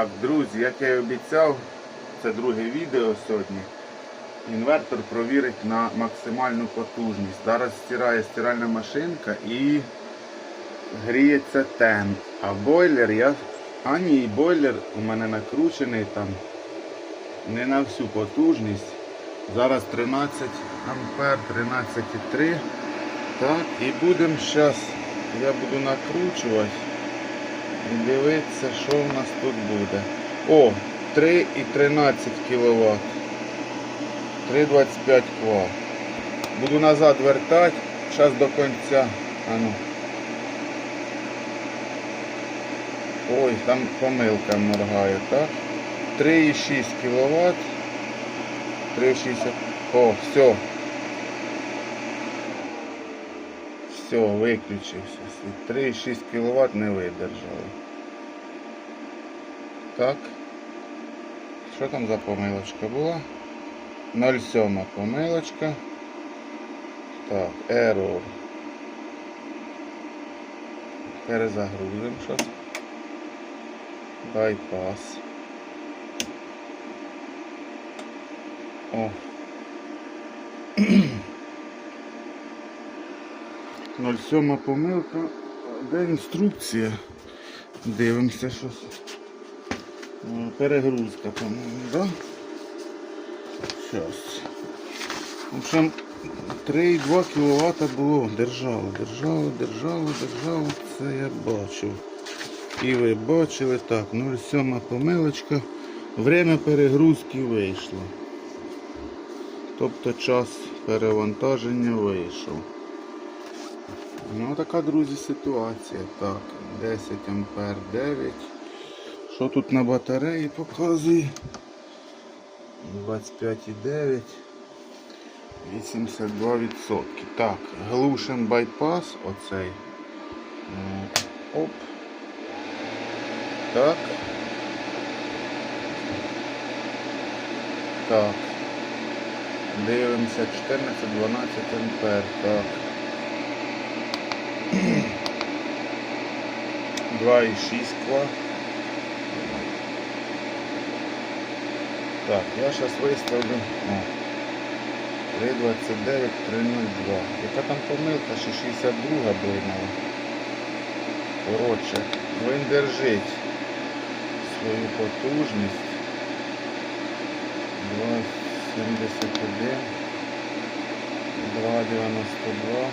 Так, друзі, як я і обіцяв, це друге відео сьогодні. Інвертор провірить на максимальну потужність. Зараз стирає стиральна машинка і гріється темп. А бойлер я. А ні, бойлер у мене накручений там не на всю потужність. Зараз 13 ампер, 13,3. Так, і будемо зараз, я буду накручувати і дивитися, що в нас тут буде. О, 3,13 кВт. 3,25 кВт. Буду назад вертати, зараз до кінця. А ну. Ой, там помилка моргає, так? 3,6 кВт. 3,60. О, все. Все, виключився. світ. 3,6 кВт не видержали. Так. Що там за помилочка була? 0,7 помилочка. Так, error. Перезагрузимо щось. Байпас. О. 07 помилка. Де інструкція? Дивимося щось. Е, Перегрузка, по-моєму, да? Щас. В общем, 3,2 кВт було. Держало, держало, держало, держало. Це я бачив. І ви бачили, так, 0,7 помилочка. Время перегрузки вийшло. Тобто час перевантаження вийшов. Ну така, друзі, ситуація. Так, 10 ампер 9. Що тут на батареї показує? 25,9. 82%. Так, глушим байпас оцей. Оп. Так. Так. Дивимося 14-12 ампер. Так. 2,6 ква. Так, я зараз виставлю. О, 3,29, 3,02. Яка там помилка? Ще 62 блимала. Коротше, він держить свою потужність. 2,71, 2,92.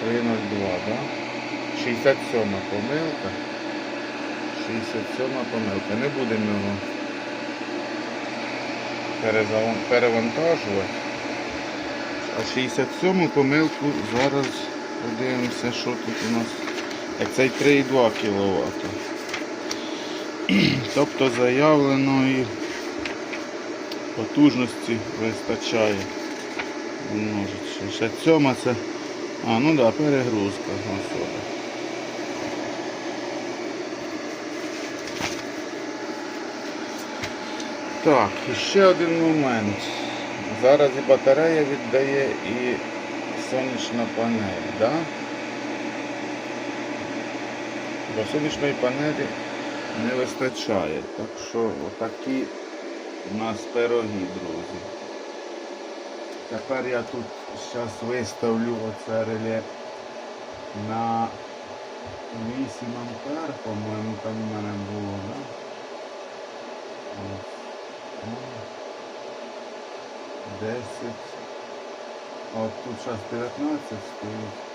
302, да? 67 помилка. 67 помилка. Не будемо його перевантажувати. А 67 помилку зараз подивимося, що тут у нас. Як цей 3,2 кВт. Тобто заявленої потужності вистачає. Множить. 67 це а, ну да, перегрузка. Так, ще один момент. Зараз і батарея віддає і сонячна панель, да? До сонячної панелі не вистачає. Так що отакі у нас пироги, друзі. Тепер я тут зараз виставлю оце реле на 8 ампер, по-моєму, там у мене було, да? Ось. Ну, 10. От тут зараз 19 стоїть.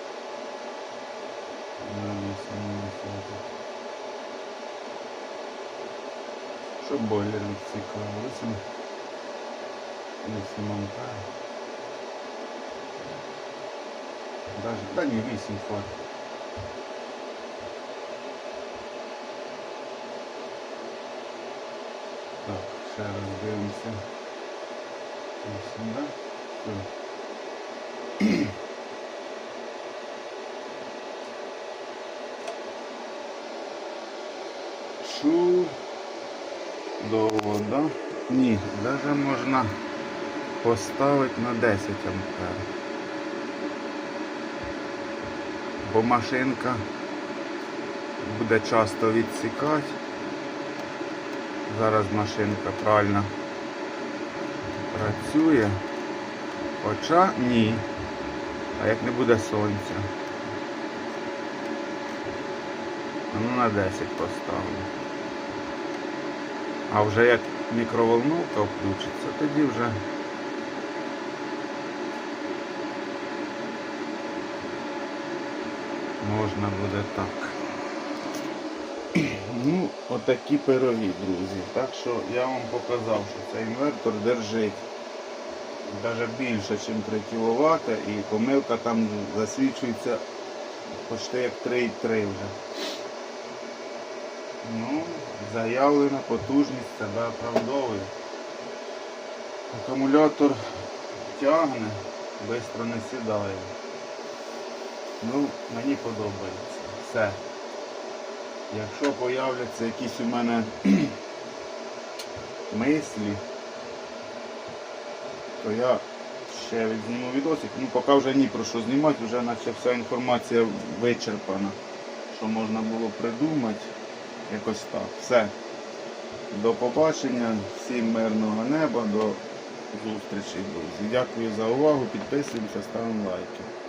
На 8 Щоб бойлер відсікав. 8. 8 ампер. Даже, да не 8 хватит. Так, ще раз дивимося. 8, да? Все. Чудово, да? Ні, навіть можна поставити на 10 ампер. бо машинка буде часто відсікати Зараз машинка правильно працює. Хоча ні. А як не буде сонця? Ну на 10 поставлю. А вже як мікроволновка включиться, тоді вже можна буде так. Ну, отакі пироги, друзі. Так що я вам показав, що цей інвертор держить навіть більше, ніж 3 кВт і помилка там засвідчується почти як 3,3 вже. Ну, заявлена потужність себе оправдовує. Акумулятор тягне, швидко не сідає. Ну, мені подобається. Все. Якщо появляться якісь у мене мислі, то я ще відзніму відосик. Ну поки вже ні про що знімати, вже наче вся інформація вичерпана. Що можна було придумати. Якось так. Все. До побачення, всім мирного неба, до зустрічі, друзі. Дякую за увагу, підписуємося, ставимо лайки.